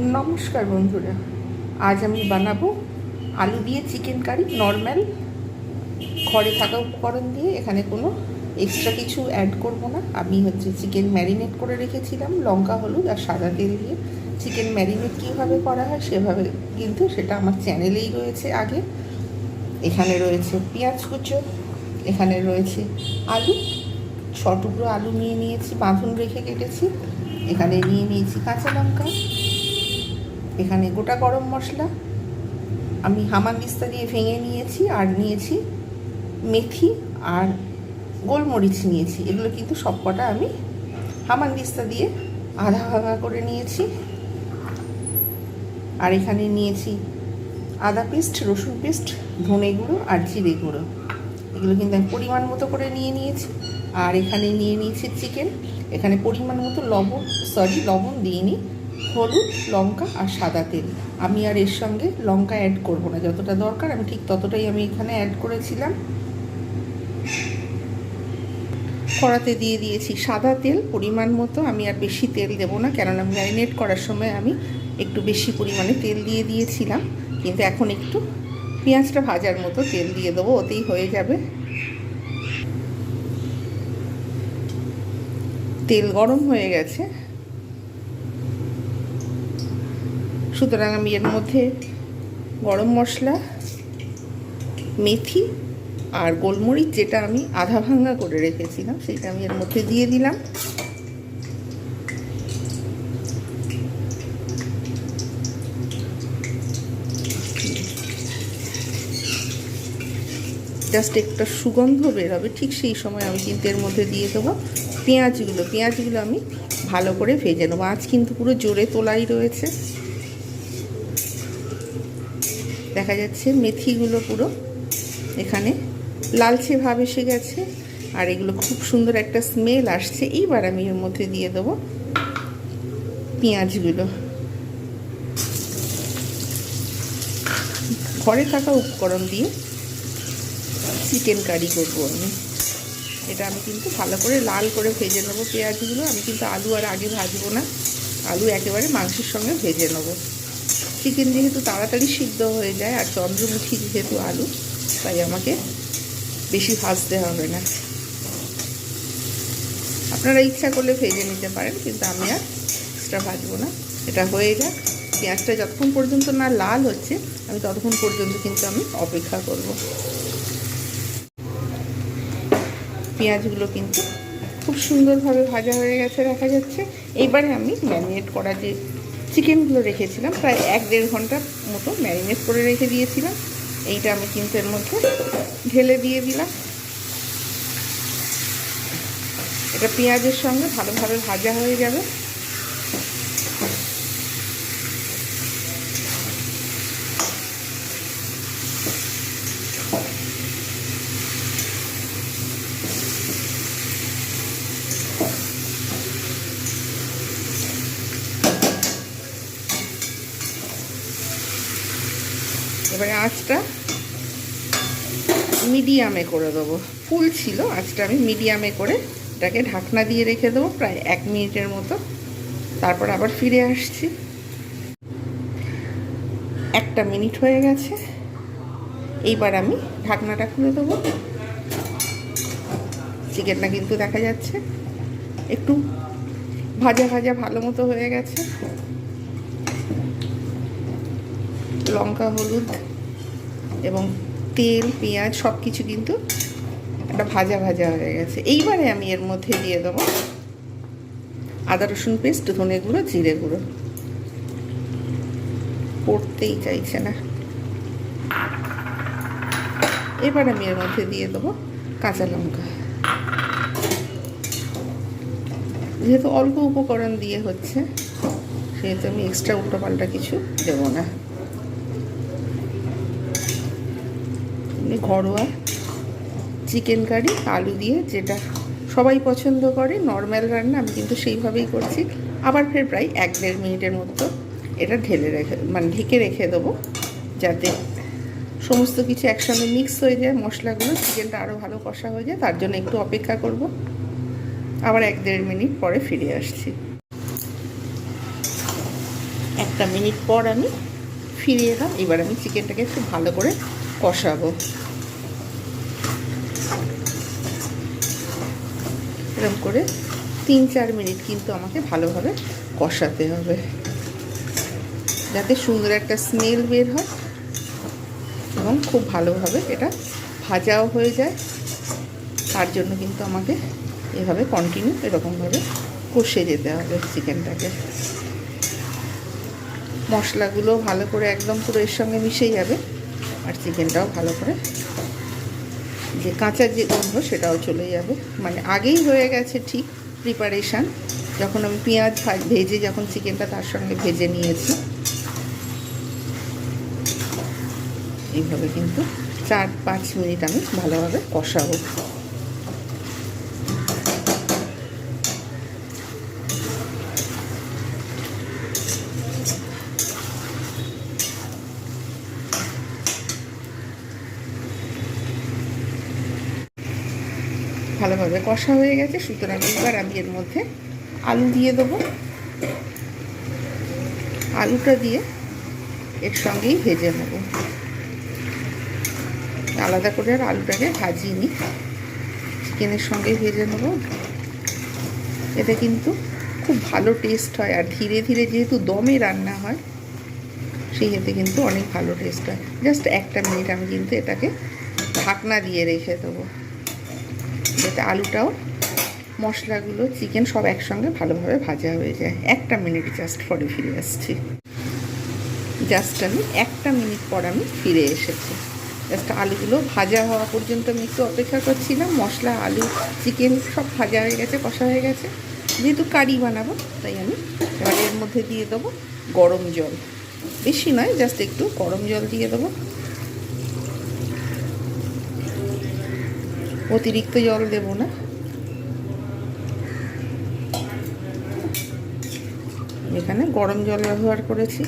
নমস্কার বন্ধুরা, আজ আমি বানাবো আলু দিয়ে চিকেন কারি নর্মাল ঘরে থাকা উপকরণ দিয়ে, এখানে কোনো এক্সট্রা কিছু অ্যাড করব না। আমি হচ্ছে চিকেন ম্যারিনেট করে রেখেছিলাম, লঙ্কা, হলুদ আর সাদা তেল দিয়ে। চিকেন ম্যারিনেট কীভাবে করা হয় সেভাবে কিন্তু সেটা আমার চ্যানেলেই রয়েছে আগে। এখানে রয়েছে পেঁয়াজ কুচো, এখানে রয়েছে আলু। ছ টুকরো আলু নিয়ে নিয়েছি, বাঁধন রেখে কেটেছি। এখানে নিয়ে নিয়েছি কাঁচা লঙ্কা। এখানে গোটা গরম মশলা, আমি হামানদিস্তা দিয়ে ভেঙে নিয়েছি আর নিয়েছি মেথি আর গোলমরিচ নিয়েছি। এগুলো কিন্তু সবকটা আমি হামানদিস্তা দিয়ে আধা ভাঙা করে নিয়েছি। আর এখানে নিয়েছি আদা পেস্ট, রসুন পেস্ট, ধনে গুঁড়ো আর জিরে গুঁড়ো। এগুলো কিন্তু আমি পরিমাণ মতো করে নিয়ে নিয়েছি। আর এখানে নিয়ে নিয়েছি চিকেন। এখানে পরিমাণ মতো লবণ সরি লবণ দিইনি। হলুদ, লঙ্কা আর সাদা তেল। আমি আর এর সঙ্গে লঙ্কা অ্যাড করব না। যতটা দরকার, আমি ঠিক ততটাই আমি এখানে অ্যাড করেছিলাম। কড়াতে দিয়ে দিয়েছি সাদা তেল। পরিমাণ মতো আমি আর বেশি তেল দেবো না, কেননা ম্যারিনেট করার সময় আমি একটু বেশি পরিমাণে তেল দিয়ে দিয়েছিলাম। কিন্তু এখন একটু পেঁয়াজটা ভাজার মতো তেল দিয়ে দেবো, ওতেই হয়ে যাবে। তেল গরম হয়ে গেছে। সুতরাং আমি এর মধ্যে গরম মশলা, মেথি আর গোলমরিচ, যেটা আমি আধা ভাঙ্গা করে রেখেছিলাম, সেটা আমি এর মধ্যে দিয়ে দিলাম। জাস্ট একটা সুগন্ধ বেরোবে ঠিক সেই সময় আমি কিন্তু এর মধ্যে দিয়ে দেবো পেঁয়াজগুলো। পেঁয়াজগুলো আমি ভালো করে ভেজে নেব। আজ কিন্তু পুরো জোরে তোলাই রয়েছে। দেখা যাচ্ছে মেথিগুলো পুরো এখানে লালচে ভাব এসে গেছে, আর এগুলো খুব সুন্দর একটা স্মেল আসছে। এইবার আমি এর মধ্যে দিয়ে দেবো পেঁয়াজগুলো। ঘরে থাকা উপকরণ দিয়ে চিকেন কারি করব আমি। এটা আমি কিন্তু ভালো করে লাল করে ভেজে নেব পেঁয়াজগুলো। আমি কিন্তু আলু আর আগে ভাজবো না। আলু একেবারে মাংসের সঙ্গে ভেজে নেব। চিকেন যেহেতু তাড়াতাড়ি সিদ্ধ হয়ে যায় আর চন্দ্রমুখী যেহেতু আলু, তাই আমাকে বেশি ভাজতে হবে না। আপনারা ইচ্ছা করলে ভেজে নিতে পারেন, কিন্তু আমি আর এক্সট্রা ভাজবো না। এটা হয়ে যাক। পেঁয়াজটা যতক্ষণ পর্যন্ত না লাল হচ্ছে, আমি ততক্ষণ পর্যন্ত কিন্তু আমি অপেক্ষা করব। পেঁয়াজগুলো কিন্তু খুব সুন্দরভাবে ভাজা হয়ে গেছে, দেখা যাচ্ছে। এইবারে আমি ম্যারিনেট করা যে চিকেনগুলো রেখেছিলাম, প্রায় এক দেড় ঘণ্টার মতো ম্যারিনেট করে রেখে দিয়েছিলাম। এইটা আমি কিন্তু মধ্যে ঢেলে দিয়ে দিলাম। এটা পেঁয়াজের সঙ্গে ভালোভাবে ভাজা হয়ে যাবে। এবারে আঁচটা মিডিয়ামে করে দেবো। ফুল ছিল, আঁচটা আমি মিডিয়ামে করে এটাকে ঢাকনা দিয়ে রেখে দেবো প্রায় এক মিনিটের মতো। তারপর আবার ফিরে আসছি। একটা মিনিট হয়ে গেছে। এইবার আমি ঢাকনাটা খুলে দেবো। চিকেনটা কিন্তু দেখা যাচ্ছে একটু ভাজা ভাজা ভালো মতো হয়ে গেছে। লঙ্কা, হলুদ এবং তেল, পেঁয়াজ সব কিছু কিন্তু একটা ভাজা ভাজা হয়ে গেছে। এইবারে আমি এর মধ্যে দিয়ে দেবো আদা, রসুন পেস্ট, ধনে গুঁড়ো, জিরে গুঁড়ো। পড়তেই চাইছে না। এবার আমি এর মধ্যে দিয়ে দেবো কাঁচা লঙ্কা। যেহেতু অল্প উপকরণ দিয়ে হচ্ছে, সেহেতু আমি এক্সট্রা উল্টোপাল্টা কিছু দেবো না। ঘরোয়া চিকেন কারি, আলু দিয়ে যেটা সবাই পছন্দ করে নর্মাল রান্না আমি কিন্তু সেইভাবেই করছি। আবার ফের প্রায় এক দেড় মিনিটের মতো এটা ঢেলে রেখে মানে ঢেকে রেখে দেবো যাতে সমস্ত কিছু একসঙ্গে মিক্স হয়ে যায় মশলাগুলো, চিকেনটা আরও ভালো কষা হয়ে যায়, তার জন্য একটু অপেক্ষা করব। আবার এক দেড় মিনিট পরে ফিরে আসছি। একটা মিনিট পর আমি ফিরে এলাম, এবার আমি চিকেনটাকে একটু ভালো করে কষাবো। এরকম করে তিন চার মিনিট কিন্তু আমাকে ভালোভাবে কষাতে হবে। যাতে সুন্দর একটা স্মেল বের হয় এবং খুব ভালোভাবে এটা ভাজাও হয়ে যায়। তার জন্য কিন্তু আমাকে এভাবে কন্টিনিউ এরকমভাবে কষে যেতে হবে চিকেনটাকে। মশলাগুলো ভালো করে একদম পুরো এর সঙ্গে মিশে যাবে। আর চিকেনটাও ভালো করে। যে কাঁচা যে গন্ধ, সেটাও চলে যাবে। মানে আগেই হয়ে গেছে ঠিক প্রিপারেশান যখন আমি পেঁয়াজ ভেজে যখন চিকেনটা তার সঙ্গে ভেজে নিয়েছি। এইভাবে কিন্তু চার পাঁচ মিনিট আমি ভালোভাবে কষাবো। ভালোভাবে কষা হয়ে গেছে, সুতরাং এবার আমি এর মধ্যে আলু দিয়ে দেবো। আলুটা দিয়ে এর সঙ্গেই ভেজে নেব। আলাদা করে আর আলুটাকে ভাজিয়ে নিই। চিকেনের সঙ্গেই ভেজে নেব। এতে কিন্তু খুব ভালো টেস্ট হয়, আর ধীরে ধীরে যেহেতু দমে রান্না হয়, সেই এতে কিন্তু অনেক ভালো টেস্ট হয়। জাস্ট একটা মিনিট আমি কিন্তু এটাকে ঢাকনা দিয়ে রেখে দেবো। যাতে আলুটাও, মশলাগুলো চিকেন সব একসঙ্গে ভালোভাবে ভাজা হয়ে যায়। একটা মিনিট জাস্ট পরে ফিরে আসছি। জাস্ট আমি, একটা মিনিট পর আমি ফিরে এসেছি। জাস্ট আলুগুলো ভাজা হওয়া পর্যন্ত আমি একটু অপেক্ষা করছিলাম। মশলা, আলু চিকেন সব ভাজা হয়ে গেছে, কষা হয়ে গেছে। যেহেতু কারি বানাবো, তাই আমি এবার এর মধ্যে দিয়ে দেবো গরম জল। বেশি নয় জাস্ট একটু গরম জল দিয়ে দেবো। অতিরিক্ত জল দেব না। এখানে গরম জল ব্যবহার করেছি।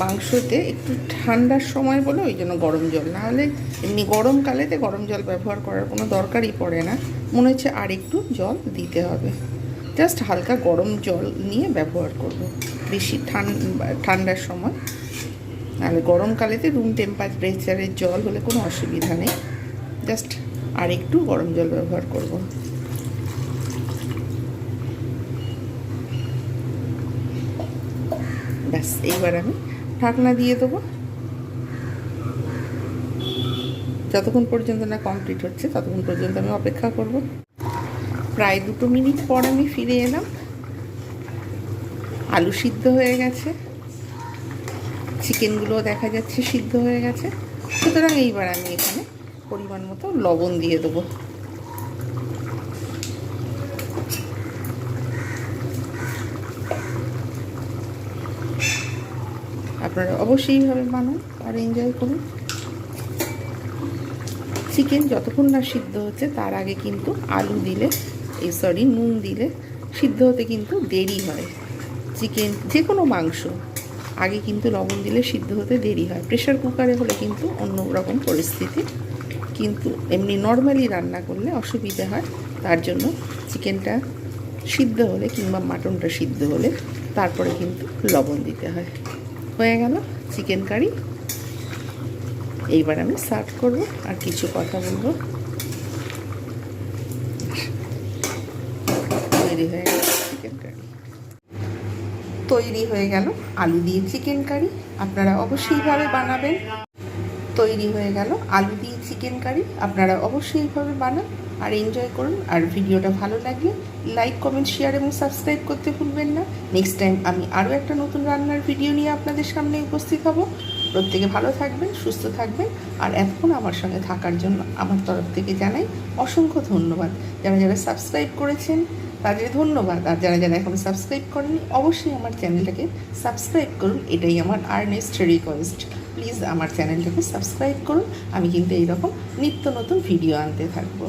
মাংসতে একটু ঠান্ডার সময় বলে ওই জন্য গরম জল। না হলে এমনি গরমকালেতে গরম জল ব্যবহার করার কোনো দরকারই পড়ে না। মনে হচ্ছে আর একটু জল দিতে হবে। জাস্ট হালকা গরম জল নিয়ে ব্যবহার করব। বেশি ঠান্ডার সময়। নাহলে গরমকালেতে রুম টেম্পারেচারের জল হলে কোনো অসুবিধা নেই। জাস্ট আর একটু গরম জল ব্যবহার করব। ব্যাস, এইবার আমি ঢাকনা দিয়ে দেবো। যতক্ষণ পর্যন্ত না কমপ্লিট হচ্ছে, ততক্ষণ পর্যন্ত আমি অপেক্ষা করব। প্রায় দুটো মিনিট পর আমি ফিরে এলাম। আলু সিদ্ধ হয়ে গেছে। চিকেনগুলো দেখা যাচ্ছে সিদ্ধ হয়ে গেছে। সুতরাং এইবার আমি এখানে পরিমাণ মতো লবণ দিয়ে দেবো। আপনারা অবশ্যই এইভাবে বানান আর এনজয় করুন। চিকেন যতক্ষণ না সিদ্ধ হচ্ছে, তার আগে কিন্তু আলু দিলে এই সরি নুন দিলে সিদ্ধ হতে কিন্তু দেরি হয়। চিকেন যে কোনো মাংস, আগে কিন্তু লবণ দিলে সিদ্ধ হতে দেরি হয়। প্রেশার কুকারে হলে কিন্তু অন্য রকম পরিস্থিতি। কিন্তু এমনি নর্মালি রান্না করলে অসুবিধা হয়। তার জন্য চিকেনটা সিদ্ধ হলে কিংবা মাটনটা সিদ্ধ হলে তারপরে কিন্তু লবণ দিতে হয়। হয়ে গেল চিকেন কারি। এইবার আমি সার্ভ করব আর কিছু কথা বলব। তৈরি হয়ে গেল চিকেন কারি তৈরি হয়ে গেল আলু দিয়ে চিকেন কারি আপনারা অবশ্যইভাবে বানাবেন। তৈরি হয়ে গেল আলু দিয়ে চিকেন কারি আপনারা অবশ্যইভাবে বানান আর এনজয় করুন। আর ভিডিওটা ভালো লাগলে লাইক কমেন্ট শেয়ার এবং সাবস্ক্রাইব করতে ভুলবেন না। নেক্সট টাইম আমি আরও একটা নতুন রান্নার ভিডিও নিয়ে আপনাদের সামনে উপস্থিত হব। প্রত্যেকে ভালো থাকবেন, সুস্থ থাকবেন। আর এতক্ষণ আমার সঙ্গে থাকার জন্য আমার তরফ থেকে জানাই অসংখ্য ধন্যবাদ। যারা যারা সাবস্ক্রাইব করেছেন তাদের ধন্যবাদ। আর যারা যারা এখন সাবস্ক্রাইব করেনি অবশ্যই আমার চ্যানেলটাকে সাবস্ক্রাইব করুন। এটাই আমার আর্নেস্ট রিকোয়েস্ট প্লিজ আমার চ্যানেলটাকে সাবস্ক্রাইব করুন। আমি কিন্তু এইরকম নিত্য নতুন ভিডিও আনতে থাকব।